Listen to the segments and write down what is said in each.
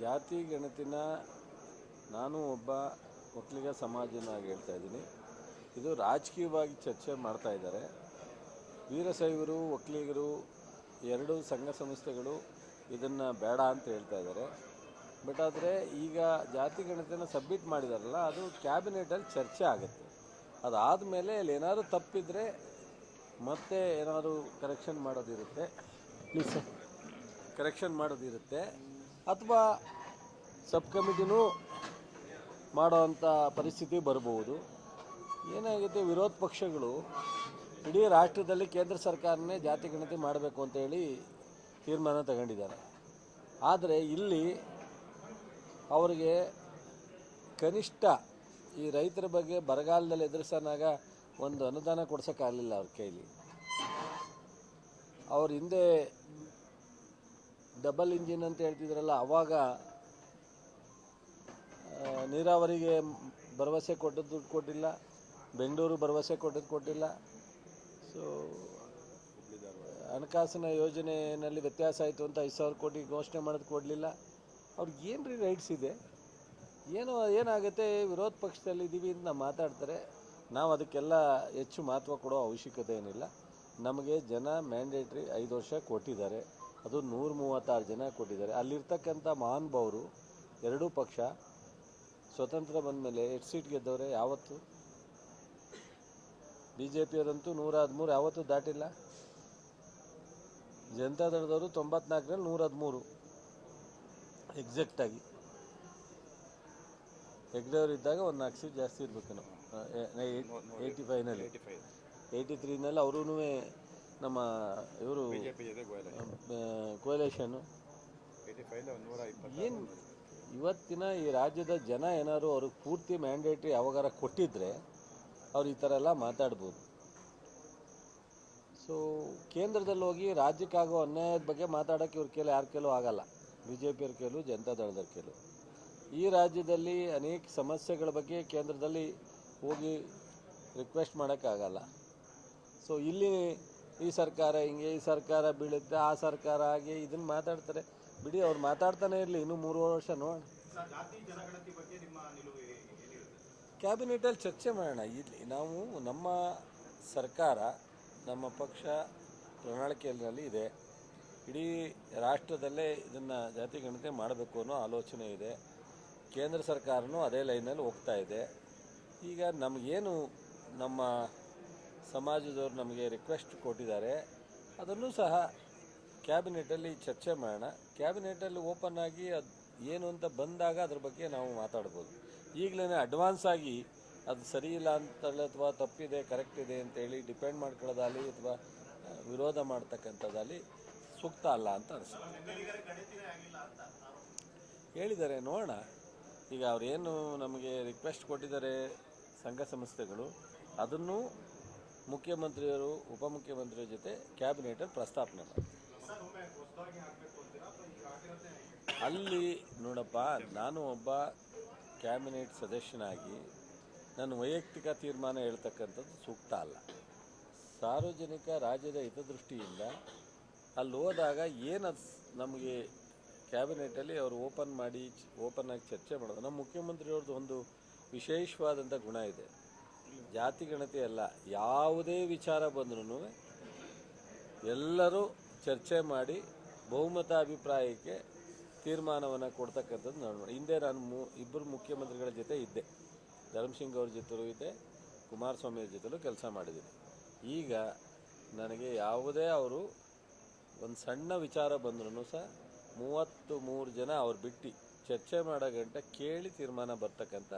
ಜಾತಿ ಗಣತಿನ ನಾನು ಒಬ್ಬ ಒಕ್ಕಲಿಗ ಸಮಾಜನಾಗಿ ಹೇಳ್ತಾ ಇದ್ದೀನಿ. ಇದು ರಾಜಕೀಯವಾಗಿ ಚರ್ಚೆ ಮಾಡ್ತಾ ಇದ್ದಾರೆ. ವೀರಶೈವರು ಒಕ್ಕಲಿಗರು ಎರಡು ಸಂಘ ಸಂಸ್ಥೆಗಳು ಇದನ್ನು ಬೇಡ ಅಂತ ಹೇಳ್ತಾ ಇದ್ದಾರೆ. ಬಟ್ ಆದರೆ ಈಗ ಜಾತಿ ಗಣತಿನ ಸಬ್ಮಿಟ್ ಮಾಡಿದಾರಲ್ಲ ಅದು ಕ್ಯಾಬಿನೆಟಲ್ಲಿ ಚರ್ಚೆ ಆಗುತ್ತೆ. ಅದಾದಮೇಲೆ ಅಲ್ಲಿ ಏನಾದರೂ ತಪ್ಪಿದರೆ ಮತ್ತೆ ಏನಾದರೂ ಕರೆಕ್ಷನ್ ಮಾಡೋದಿರುತ್ತೆ. ಪ್ಲೀಸ್ ಕರೆಕ್ಷನ್ ಮಾಡೋದಿರುತ್ತೆ. ಅಥವಾ ಸಬ್ ಕಮಿಟಿನೂ ಮಾಡೋವಂಥ ಪರಿಸ್ಥಿತಿ ಬರಬಹುದು. ಏನಾಗುತ್ತೆ, ವಿರೋಧ ಪಕ್ಷಗಳು ಇಡೀ ರಾಷ್ಟ್ರದಲ್ಲಿ ಕೇಂದ್ರ ಸರ್ಕಾರನೇ ಜಾತಿ ಗಣತಿ ಮಾಡಬೇಕು ಅಂತ ಹೇಳಿ ತೀರ್ಮಾನ ತಗೊಂಡಿದ್ದಾರೆ. ಆದರೆ ಇಲ್ಲಿ ಅವರಿಗೆ ಕನಿಷ್ಠ ಈ ರೈತರ ಬಗ್ಗೆ ಬರಗಾಲದಲ್ಲಿ ಎದುರಿಸೋನಾಗ ಒಂದು ಅನುದಾನ ಕೊಡ್ಸೋಕ್ಕಾಗಲಿಲ್ಲ ಅವ್ರ ಕೈಲಿ. ಅವ್ರ ಹಿಂದೆ ಡಬಲ್ ಇಂಜಿನ್ ಅಂತ ಹೇಳ್ತಿದ್ರಲ್ಲ, ಅವಾಗ ನೀರಾವರಿಗೆ ಭರವಸೆ ಕೊಟ್ಟದ್ದು ದುಡ್ಡು ಕೊಟ್ಟಿಲ್ಲ, ಬೆಂಗಳೂರು ಭರವಸೆ ಕೊಟ್ಟದ್ದು ಕೊಟ್ಟಿಲ್ಲ. ಸೊ ಹಣಕಾಸಿನ ಯೋಜನೆಯಲ್ಲಿ ವ್ಯತ್ಯಾಸ ಆಯಿತು ಅಂತ ಐದು ಸಾವಿರ ಕೋಟಿ ಘೋಷಣೆ ಮಾಡೋದು ಕೊಡಲಿಲ್ಲ. ಅವ್ರಿಗೆ ಏನು ರೀ ರೈಟ್ಸ್ ಇದೆ? ಏನು ಏನಾಗುತ್ತೆ, ವಿರೋಧ ಪಕ್ಷದಲ್ಲಿ ಇದ್ದೀವಿ ಅಂತ ನಾವು ಮಾತಾಡ್ತಾರೆ. ನಾವು ಅದಕ್ಕೆಲ್ಲ ಹೆಚ್ಚು ಮಹತ್ವ ಕೊಡೋ ಅವಶ್ಯಕತೆ ಏನಿಲ್ಲ. ನಮಗೆ ಜನ ಮ್ಯಾಂಡೇಟ್ರಿ ಐದು ವರ್ಷ ಕೊಟ್ಟಿದ್ದಾರೆ. ಅದು ನೂರ ಮೂವತ್ತಾರು ಜನ ಕೊಟ್ಟಿದ್ದಾರೆ ಅಲ್ಲಿರ್ತಕ್ಕಂಥ ಮಹಾನುಭಾವರು ಎರಡೂ ಪಕ್ಷ ಸ್ವತಂತ್ರ ಬಂದ ಮೇಲೆ ಎಷ್ಟು ಸೀಟ್ ಗೆದ್ದವ್ರೆ ಯಾವತ್ತು ಬಿ ಜೆ ಪಿಯವರಂತೂ ನೂರ ಹದಿಮೂರು ಯಾವತ್ತೂ ದಾಟಿಲ್ಲ ಜನತಾದಳದವರು ತೊಂಬತ್ನಾಲ್ಕರಲ್ಲಿ ನೂರ ಹದಿಮೂರು ಎಕ್ಸಾಕ್ಟಾಗಿ ಹೆಗ್ಡೆಯವರು ಇದ್ದಾಗ ಒಂದು ನಾಲ್ಕು ಸೀಟ್ ಜಾಸ್ತಿ ಇರ್ಬೇಕೇನೋ ಏಯ್ಟಿ ಫೈವ್ನಲ್ಲಿ ಏಯ್ಟಿ ತ್ರೀನಲ್ಲಿ ಅವರೂ ನಮ್ಮ ಇವರು ಕೋಲೇಷನ್ನು ಏನು ಇವತ್ತಿನ ಈ ರಾಜ್ಯದ ಜನ ಏನಾದ್ರು ಅವ್ರಿಗೆ ಪೂರ್ತಿ ಮ್ಯಾಂಡೇಟ್ರಿ ಯಾವಾಗಾರ ಕೊಟ್ಟಿದ್ರೆ ಅವ್ರು ಈ ಥರ ಎಲ್ಲ ಮಾತಾಡ್ಬೋದು. ಸೊ ಕೇಂದ್ರದಲ್ಲಿ ಹೋಗಿ ರಾಜ್ಯಕ್ಕಾಗೋ ಅನ್ಯಾಯದ ಬಗ್ಗೆ ಮಾತಾಡೋಕ್ಕೆ ಇವ್ರ ಕೇಳಿ ಯಾರ ಕೇಳೋ ಆಗಲ್ಲ. ಬಿ ಜೆ ಪಿಯವ್ರ ಕೇಳು ಜನತಾದಳದವ್ರ ಕೇಳು. ಈ ರಾಜ್ಯದಲ್ಲಿ ಅನೇಕ ಸಮಸ್ಯೆಗಳ ಬಗ್ಗೆ ಕೇಂದ್ರದಲ್ಲಿ ಹೋಗಿ ರಿಕ್ವೆಸ್ಟ್ ಮಾಡೋಕ್ಕಾಗಲ್ಲ. ಸೊ ಇಲ್ಲಿ ಈ ಸರ್ಕಾರ ಹಿಂಗೆ, ಈ ಸರ್ಕಾರ ಬೀಳುತ್ತೆ, ಆ ಸರ್ಕಾರ ಹಾಗೆ ಇದನ್ನು ಮಾತಾಡ್ತಾರೆ. ಬಿಡಿ, ಅವ್ರು ಮಾತಾಡ್ತಾನೆ ಇರಲಿ, ಇನ್ನು ಮೂರುವರೆ ವರ್ಷ ನೋಡಿ. ಕ್ಯಾಬಿನೆಟಲ್ಲಿ ಚರ್ಚೆ ಮಾಡೋಣ. ಇಲ್ಲಿ ನಾವು ನಮ್ಮ ಸರ್ಕಾರ, ನಮ್ಮ ಪಕ್ಷ ಪ್ರಣಾಳಿಕೆಯಲ್ಲಿ ಇದೆ. ಇಡೀ ರಾಷ್ಟ್ರದಲ್ಲೇ ಇದನ್ನು ಜಾತಿ ಗಣತಿ ಮಾಡಬೇಕು ಅನ್ನೋ ಆಲೋಚನೆ ಇದೆ. ಕೇಂದ್ರ ಸರ್ಕಾರನೂ ಅದೇ ಲೈನಲ್ಲಿ ಹೋಗ್ತಾ ಇದೆ. ಈಗ ನಮಗೇನು ನಮ್ಮ ಸಮಾಜದವ್ರು ನಮಗೆ ರಿಕ್ವೆಸ್ಟ್ ಕೊಟ್ಟಿದ್ದಾರೆ. ಅದನ್ನು ಸಹ ಕ್ಯಾಬಿನೆಟಲ್ಲಿ ಚರ್ಚೆ ಮಾಡೋಣ. ಕ್ಯಾಬಿನೆಟಲ್ಲಿ ಓಪನ್ ಆಗಿ ಅದು ಏನು ಅಂತ ಬಂದಾಗ ಅದ್ರ ಬಗ್ಗೆ ನಾವು ಮಾತಾಡ್ಬೋದು. ಈಗಲೇ ಅಡ್ವಾನ್ಸ್ ಆಗಿ ಅದು ಸರಿ ಇಲ್ಲ ಅಂತೇಳಿ ಅಥವಾ ತಪ್ಪಿದೆ ಕರೆಕ್ಟ್ ಇದೆ ಅಂತೇಳಿ ಡಿಪೆಂಡ್ ಮಾಡ್ಕೊಳ್ಳೋದಾಗಲಿ ಅಥವಾ ವಿರೋಧ ಮಾಡ್ತಕ್ಕಂಥದ್ದಾಗಲಿ ಸೂಕ್ತ ಅಲ್ಲ ಅಂತ ಅನಿಸುತ್ತೆ. ಹೇಳಿದ್ದಾರೆ, ನೋಡೋಣ. ಈಗ ಅವರೇನು ನಮಗೆ ರಿಕ್ವೆಸ್ಟ್ ಕೊಟ್ಟಿದ್ದಾರೆ, ಸಂಘ ಸಂಸ್ಥೆಗಳು, ಅದನ್ನು ಮುಖ್ಯಮಂತ್ರಿಯವರು, ಉಪಮುಖ್ಯಮಂತ್ರಿಯ ಜೊತೆ ಕ್ಯಾಬಿನೆಟಲ್ಲಿ ಪ್ರಸ್ತಾಪನೆ ಮಾಡಿ ಅಲ್ಲಿ ನೋಡಪ್ಪ, ನಾನು ಒಬ್ಬ ಕ್ಯಾಬಿನೆಟ್ ಸದಸ್ಯನಾಗಿ ನನ್ನ ವೈಯಕ್ತಿಕ ತೀರ್ಮಾನ ಹೇಳ್ತಕ್ಕಂಥದ್ದು ಸೂಕ್ತ ಅಲ್ಲ. ಸಾರ್ವಜನಿಕ ರಾಜ್ಯದ ಹಿತದೃಷ್ಟಿಯಿಂದ ಅಲ್ಲಿ ಹೋದಾಗ ಏನು ನಮಗೆ ಕ್ಯಾಬಿನೆಟಲ್ಲಿ ಅವರು ಓಪನ್ ಮಾಡಿ, ಓಪನ್ ಆಗಿ ಚರ್ಚೆ ಮಾಡೋದು. ನಮ್ಮ ಮುಖ್ಯಮಂತ್ರಿಯವ್ರದ್ದು ಒಂದು ವಿಶೇಷವಾದಂಥ ಗುಣ ಇದೆ. ಜಾತಿ ಗಣತಿ ಅಲ್ಲ, ಯಾವುದೇ ವಿಚಾರ ಬಂದ್ರೂ ಎಲ್ಲರೂ ಚರ್ಚೆ ಮಾಡಿ ಬಹುಮತ ಅಭಿಪ್ರಾಯಕ್ಕೆ ತೀರ್ಮಾನವನ್ನು ಕೊಡ್ತಕ್ಕಂಥದ್ದು ನಾನು. ಹಿಂದೆ ನಾನು ಮು ಇಬ್ಬರು ಮುಖ್ಯಮಂತ್ರಿಗಳ ಜೊತೆ ಇದ್ದೆ ಧರ್ಮಸಿಂಗ್ ಅವ್ರ ಜೊತೆಲೂ ಇದ್ದೆ, ಕುಮಾರಸ್ವಾಮಿ ಅವ್ರ ಜೊತೆಲೂ ಕೆಲಸ ಮಾಡಿದ್ದೀನಿ ಈಗ ನನಗೆ ಯಾವುದೇ ಅವರು ಒಂದು ಸಣ್ಣ ವಿಚಾರ ಬಂದ್ರೂ ಸಹ ಮೂವತ್ತು ಮೂರು ಜನ ಅವ್ರು ಬಿಟ್ಟು ಚರ್ಚೆ ಮಾಡೋ ಗಂಟೆ ಕೇಳಿ ತೀರ್ಮಾನ ಬರ್ತಕ್ಕಂಥ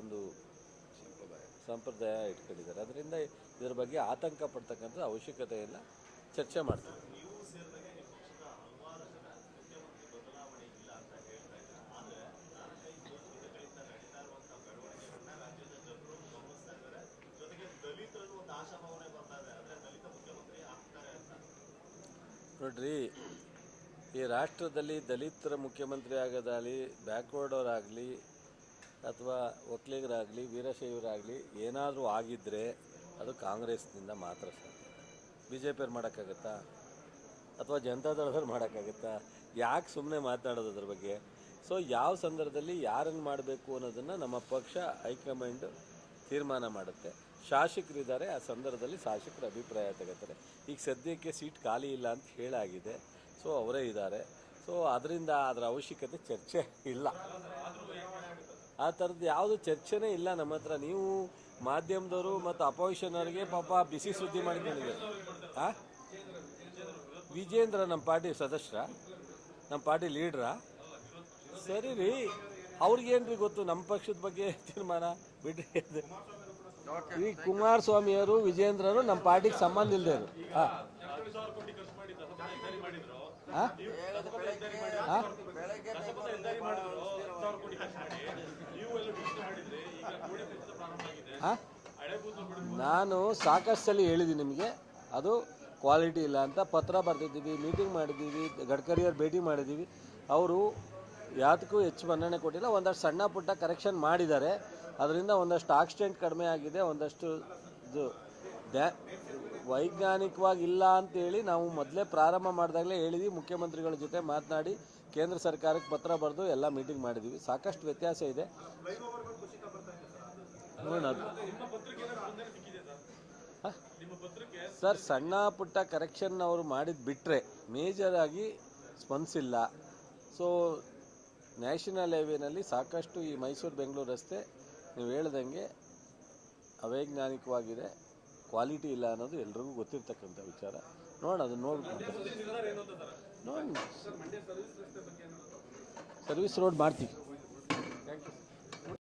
ಒಂದು ಸಂಪ್ರದಾಯ ಇಟ್ಕೊಂಡಿದ್ದಾರೆ. ಅದರಿಂದ ಇದರ ಬಗ್ಗೆ ಆತಂಕ ಪಡ್ತಕ್ಕಂಥ ಅವಶ್ಯಕತೆ ಇಲ್ಲ ಚರ್ಚೆ ಮಾಡ್ತೀವಿ ನೋಡ್ರಿ ಈ ರಾಷ್ಟ್ರದಲ್ಲಿ ದಲಿತರ ಮುಖ್ಯಮಂತ್ರಿ ಆಗೋದಾಗಲಿ ಬ್ಯಾಕ್ವರ್ಡ್ ಅವರಾಗಲಿ ಅಥವಾ ಒಕ್ಕಲಿಗರಾಗಲಿ, ವೀರಶೈವರಾಗಲಿ ಏನಾದರೂ ಆಗಿದ್ದರೆ ಅದು ಕಾಂಗ್ರೆಸ್ನಿಂದ ಮಾತ್ರ ಸಾಧ್ಯ. ಬಿ ಜೆ ಪಿಯವ್ರು ಮಾಡೋಕ್ಕಾಗತ್ತಾ? ಅಥವಾ ಜನತಾದಳದವ್ರು ಮಾಡೋಕ್ಕಾಗತ್ತಾ? ಯಾಕೆ ಸುಮ್ಮನೆ ಮಾತನಾಡೋದು ಅದ್ರ ಬಗ್ಗೆ? ಸೊ ಯಾವ ಸಂದರ್ಭದಲ್ಲಿ ಯಾರನ್ನು ಮಾಡಬೇಕು ಅನ್ನೋದನ್ನು ನಮ್ಮ ಪಕ್ಷ, ಹೈಕಮಾಂಡ್ ತೀರ್ಮಾನ ಮಾಡುತ್ತೆ. ಶಾಸಕರಿದ್ದಾರೆ, ಆ ಸಂದರ್ಭದಲ್ಲಿ ಶಾಸಕರ ಅಭಿಪ್ರಾಯ ತಗೋತಾರೆ. ಈಗ ಸದ್ಯಕ್ಕೆ ಸೀಟ್ ಖಾಲಿ ಇಲ್ಲ ಅಂತ ಹೇಳಾಗಿದೆ. ಸೊ ಅವರೇ ಇದ್ದಾರೆ. ಸೊ ಅದರಿಂದ ಅದರ ಅವಶ್ಯಕತೆ ಚರ್ಚೆ ಇಲ್ಲ. ಆ ಥರದ್ದು ಯಾವುದು ಚರ್ಚೆನೇ ಇಲ್ಲ ನಮ್ಮ ಹತ್ರ. ನೀವು ಮಾಧ್ಯಮದವರು ಮತ್ತು ಅಪೋಸಿಷನ್ ಅವರಿಗೆ ಪಾಪ ಬಿಸಿ ಸುದ್ದಿ ಮಾಡ್ಕೊಂಡಿದ್ದಾರೆ ಹಾಂ ವಿಜೇಂದ್ರ ನಮ್ಮ ಪಾರ್ಟಿ ಸದಸ್ಯರ ನಮ್ಮ ಪಾರ್ಟಿ ಲೀಡ್ರಾ. ಸರಿ ರೀ ಅವ್ರಿಗೇನ್ರಿ ಗೊತ್ತು? ನಮ್ಮ ಪಕ್ಷದ ಬಗ್ಗೆ ತೀರ್ಮಾನ? ಬಿಡ್ರಿ. ಈ ಕುಮಾರಸ್ವಾಮಿಯವರು ವಿಜೇಂದ್ರರು ನಮ್ಮ ಪಾರ್ಟಿಗೆ ಸಂಬಂಧ ಇಲ್ಲದೆ ನಾನು ಸಾಕಷ್ಟು ಸಲ ಹೇಳಿದ್ದೀನಿ ನಿಮಗೆ. ಅದು ಕ್ವಾಲಿಟಿ ಇಲ್ಲ ಅಂತ. ಪತ್ರ ಬರೆದಿದ್ದೀವಿ, ಮೀಟಿಂಗ್ ಮಾಡಿದ್ದೀವಿ, ಗಡ್ಕರಿಯವ್ರು ಭೇಟಿ ಮಾಡಿದ್ದೀವಿ. ಅವರು ಯಾತಕ್ಕೂ ಹೆಚ್ಚು ಮನ್ನಣೆ ಕೊಟ್ಟಿಲ್ಲ. ಒಂದಷ್ಟು ಸಣ್ಣ ಪುಟ್ಟ ಕರೆಕ್ಷನ್ ಮಾಡಿದ್ದಾರೆ. ಅದರಿಂದ ಒಂದಷ್ಟು ಆಕ್ಸಿಡೆಂಟ್ ಕಡಿಮೆ ಆಗಿದೆ. ಒಂದಷ್ಟು ಇದು ಡ್ಯಾ ವೈಜ್ಞಾನಿಕವಾಗಿ ಇಲ್ಲ ಅಂತೇಳಿ ನಾವು ಮೊದಲೇ ಪ್ರಾರಂಭ ಮಾಡಿದಾಗಲೇ ಹೇಳಿದ್ವಿ. ಮುಖ್ಯಮಂತ್ರಿಗಳ ಜೊತೆ ಮಾತನಾಡಿ ಕೇಂದ್ರ ಸರ್ಕಾರಕ್ಕೆ ಪತ್ರ ಬರೆದು ಎಲ್ಲ ಮೀಟಿಂಗ್ ಮಾಡಿದ್ದೀವಿ ಸಾಕಷ್ಟು ವ್ಯತ್ಯಾಸ ಇದೆ. ನೋಡೋಣ? ಸರ್ ಸಣ್ಣ ಪುಟ್ಟ ಕರೆಕ್ಷನ್ ಅವರು ಮಾಡಿದ್ ಬಿಟ್ಟರೆ ಮೇಜರ್ ಆಗಿ ಸ್ಪಂದಿಸಿಲ್ಲ ಸೊ ನ್ಯಾಷನಲ್ ಹೈವೇನಲ್ಲಿ ಸಾಕಷ್ಟು ಈ ಮೈಸೂರು ಬೆಂಗಳೂರು ರಸ್ತೆ ನೀವು ಹೇಳ್ದಂಗೆ ಅವೈಜ್ಞಾನಿಕವಾಗಿದೆ. ಕ್ವಾಲಿಟಿ ಇಲ್ಲ ಅನ್ನೋದು ಎಲ್ರಿಗೂ ಗೊತ್ತಿರ್ತಕ್ಕಂಥ ವಿಚಾರ. ನೋಡೋಣ ಅದು ನೋಡ್ಬಿಟ್ಟು. ನೋಡಿ ಸರ್ವಿಸ್ ರೋಡ್ ಮಾಡ್ತೀವಿ.